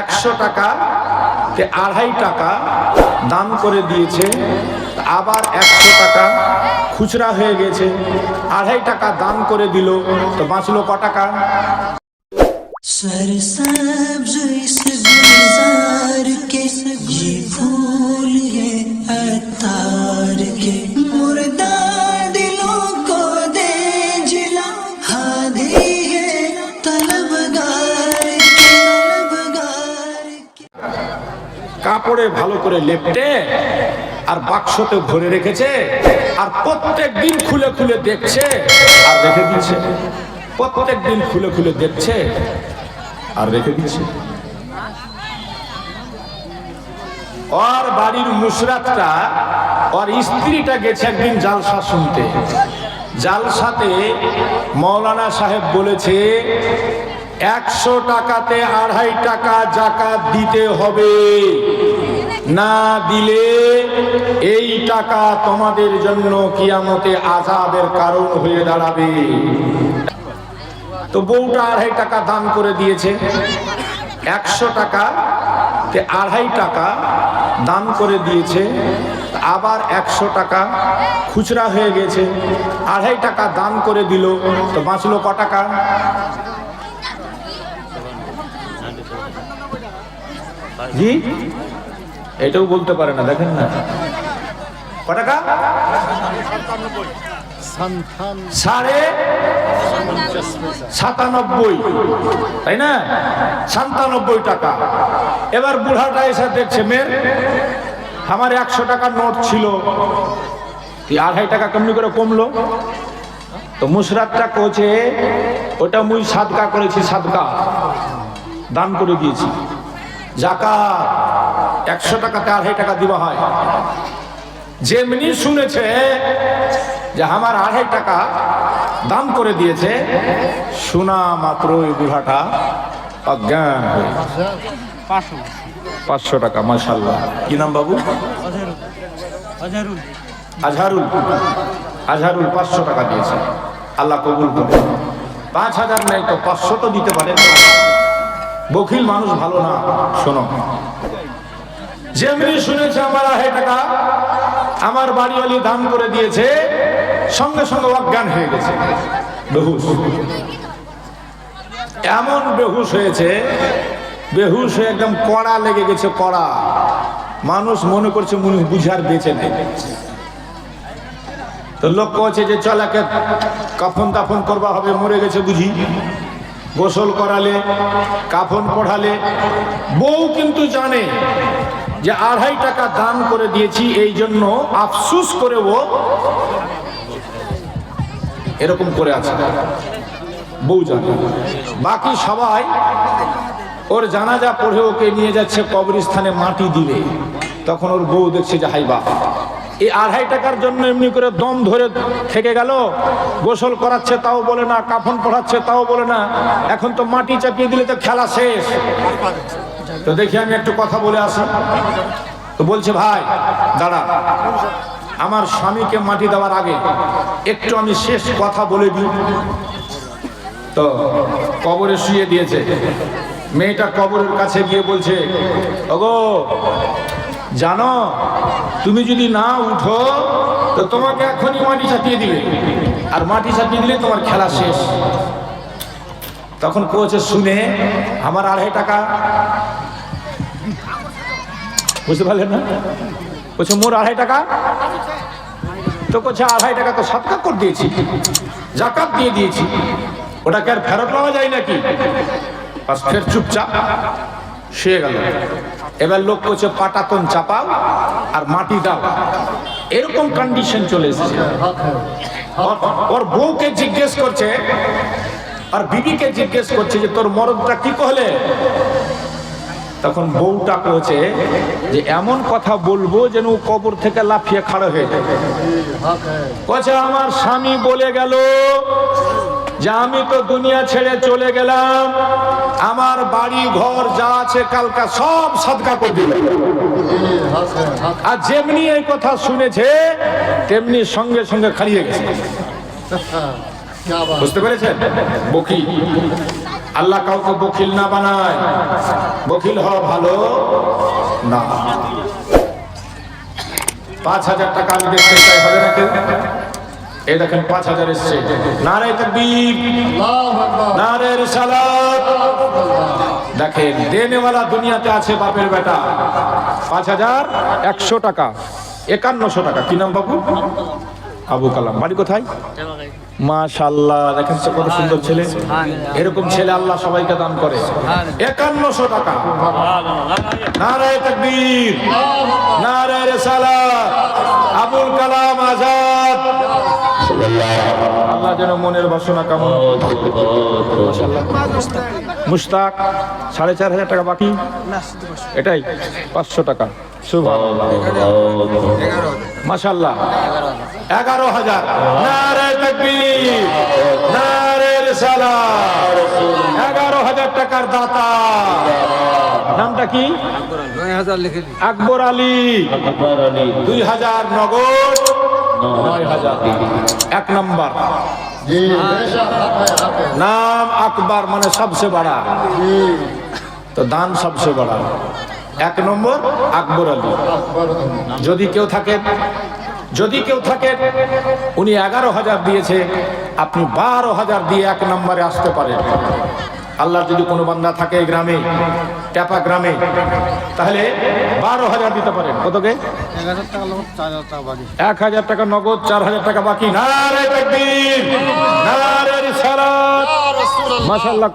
একশো টাকা আড়াই টাকা দাম করে দিয়েছে, আবার একশো টাকা খুচরা হয়ে গেছে। আড়াই টাকা দাম করে দিল, তো বাঁচলো ক টাকা? কাপড়ে ভালো করে লেপটে আর বাক্সতে ভরে রেখেছে আর প্রত্যেক দিন খুলে খুলে দেখছে আর রেখে দিচ্ছে। প্রত্যেক দিন খুলে খুলে দেখছে আর রেখে দিচ্ছে। ওর বাড়ির মুসরাতটা ওর স্ত্রীটা গেছে একদিন জালসা শুনতে। জালসাতে মৌলানা সাহেব বলেছে একশো টাকাতে আড়াই টাকা জাকাত দিতে হবে। না দিলে এই টাকা তোমাদের জন্য কিয়ামতে আজাবের কারণ হয়ে দাঁড়াবে। তো বউটা আড়াই টাকা দান করে দিয়েছে। একশো টাকা আড়াই টাকা দান করে দিয়েছে। আবার একশো টাকা খুচরা হয়ে গেছে। আড়াই টাকা দান করে দিল। তো বাঁচলো ক টাকা? জি? এটাও বলতে পারে না, দেখেন না। সাড়ে সাতানব্বই। তাই না? সাতানব্বই টাকা। এবার দেখছে আমার একশো টাকার নোট ছিল। আড়াই টাকা কেমনি করে কমলো? তো মুসরাতটা কোচে, ওটা মুই সাদকা করেছি, সাদকা। দান করে দিয়েছি। জাকাত একশো টাকাতে আড়াই টাকা দিবা হয়। যেমনি শুনেছে যে আমার আড়াই টাকা দান করে দিয়েছে শোনা মাত্র ওই বুড়াটা অজ্ঞান হয়ে পাঁচশো। টাকা মাসাল্লাহ কি নাম বাবু? আজহারুল। আজহারুল। পাঁচশো টাকা দিয়েছে। আল্লাহ কবুল করে। পাঁচ হাজার নেই তো পাঁচশো তো দিতে পারেন বখিল মানুষ ভালো না। শোনো। যেমনি শুনেছে আমার আড়াই টাকা, আমার বাড়িওয়ালি দান করে দিয়েছে, সঙ্গে সঙ্গে অজ্ঞান হয়ে গেছে। বেহুশ। এমন বেহুশ হয়েছে, বেহুশ হয়ে একদম কড়া লেগে গেছে, কড়া। মানুষ মনে করছে মনে বুঝার বেঁচে নেই। তো লোক কছে যে চল একে কাফন তাফন করবা হবে, মরে গেছে বুঝি। গোসল করালে, কাফন পড়ালে, বউ কিন্তু জানে যে আড়াই টাকা দান করে দিয়েছি, এই জন্য আফসুস করে ও এরকম করে আছে। বউ জানে। বাকি সবাই ওর জানাজা পড়ে ওকে নিয়ে যাচ্ছে কবরস্থানে মাটি দিবে তখন ওর বউ দেখছে যে হাইবা এই আড়াই টাকার জন্য এমনি করে দম ধরে থেকে গেল। গোসল করাচ্ছে, তাও বলে না। কাফন পড়াচ্ছে, তাও বলে না। এখন তো মাটি চাপিয়ে দিলে তো খেলা শেষ। তো দেখি আমি একটু কথা বলে আসি। তো বলছে, ভাই, দাঁড়া। আমার স্বামীকে মাটি দেওয়ার আগে একটু আমি শেষ কথা বলে দিই। তো কবরে শুয়ে দিয়েছে। মেয়েটা কবরের কাছে গিয়ে বলছে, ওগো জানো, তুমি যদি না উঠো, তো তোমাকে এখনই মাটি চাপিয়ে দিবে। আর মাটি চাপিয়ে দিলে তোমার খেলা শেষ। তখন কোচে শুনে, আমার আড়াই টাকা। বুঝতে পারলেন না? বলছে মোর আড়াই টাকা? তো কোচে, আড়াই টাকা তো সৎকার করে দিয়েছি, জাকাত দিয়ে দিয়েছি। ওটাকে আর ফেরত পাওয়া যায় নাকি? ফের চুপচাপ শুয়ে গেল। এবার লোক করছে পাটাতন চাপাও আর মাটি দাও। এরকম কন্ডিশন চলে এসেছে। ওর- বউকে জিজ্ঞেস করছে, আর বিবিকে জিজ্ঞেস করছে যে, তোর মরদটা কি কহলে তখন বউটা কহছে যে, এমন কথা বলব যেন ও কবর থেকে লাফিয়ে খাড়া হয়ে যায়। কছে আমার স্বামী বলে গেল যে আমি তো দুনিয়া ছেড়ে চলে গেলাম, আমার বাড়ি, ঘর যা আছে কালকা সব সাদকা করে দিল। আর যেমনি এই কথা শুনেছে, তেমনি সঙ্গে সঙ্গে খালিয়ে গেছে। বুঝতে পেরেছেন? বকিল। আল্লাহ কাউকে বকিল না বানায়। বকিল হওয়া ভালো না। পাঁচ হাজার টাকা আমি দেখতে চাই, হবে না কেউ এই দেখেন পাঁচ হাজার এসছে। নারে তকবীর, নারে রিসালাত। দেখেন, দেনেওয়ালা দুনিয়াতে আছে বাপের বেটা। পাঁচ হাজার একশো টাকা, একান্নশো টাকা। কি নাম বাবু? আবু কালাম। বাড়ি কোথায়? মাশাল্লাহ দেখেন কত সুন্দর ছেলে। এরকম ছেলে আল্লাহ সবাইকে দান করে। একান্নশো টাকা। নারায় তকবীর নারায় রেসালাত। আবুল কালাম আজাদ। আল্লাহ যেন মনের বাসনা কামনা মুশতাক সাড়ে চার হাজার টাকা বাকি। এটাই পাঁচশো টাকা। শুভ মাশাল্লাহ এগারো হাজার। নারে তকবীর নারে এগারো হাজার টাকার দাতা। নামটা কি? আকবর আলী। দুই হাজার নগদ। নয় হাজার। এক নম্বর। নাম আকবর মানে সবসে বড়া। তো দান সবসে বড়া। এক নম্বর, আকবর আলী। যদি কেউ থাকে, যদি কেউ থাকে, উনি এগারো হাজার দিয়েছে, আপনি বারো হাজার দিয়ে এক নম্বরে আসতে পারেন। আল্লাহর যদি কোনো বান্দা থাকে গ্রামে, ট্যাপা গ্রামে, তাহলে বারো হাজার দিতে পারেন। কতকে এক হাজার টাকা নগদ, চার হাজার টাকা বাকি। মাশাআল্লাহ।